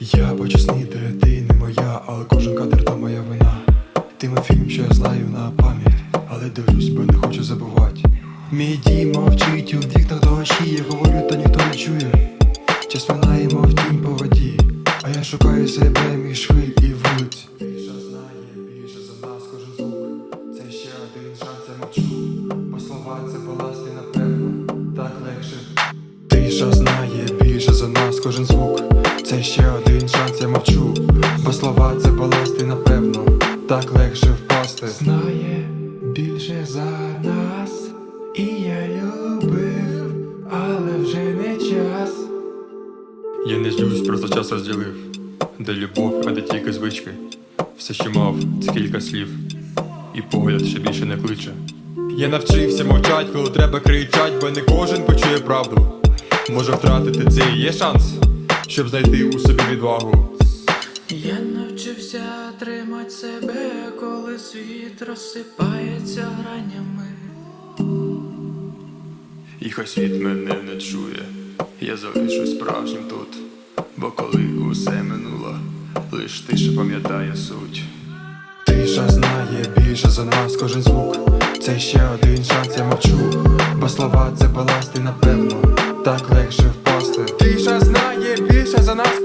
Відео ти не моя, але кожен кадр то моя вина. Ти мій фільм, що я знаю на пам'ять, але дивлюсь, бо не хочу забувати. Мій дім мовчить у вікнах дощі, я говорю, та ніхто не чує. Час минає, мов тінь по воді, а я шукаю себе між хвиль і вулиць. Тиша знає більше за нас кожен звук. Це ще один шанс, я мовчу. Бо слова напевно, так легше. Тиша знає більше за нас кожен звук. Це ще один шанс, я мовчу. Бо слова це баласти, напевно, так легше впасти. Знає більше за нас, і я любив, але вже не час. Я не злюсь, просто час розділив, де любов, а де тільки звички. Все, що мав, це кілька слів, і погляд ще більше не кличе. Я навчився мовчать, коли треба кричать, бо не кожен почує правду. Може втратити це і є шанс, щоб знайти у собі відвагу. Я навчився тримати себе, коли світ розсипається гранями. І хай світ мене не чує, я залишусь справжнім тут, бо коли усе минуло, лиш тиша пам'ятає суть. Тиша знає більше за нас кожен звук. Це ще один шанс, я мовчу. Бо слова це баласти, напевно, так легше впасти. Тиша знає більше за нас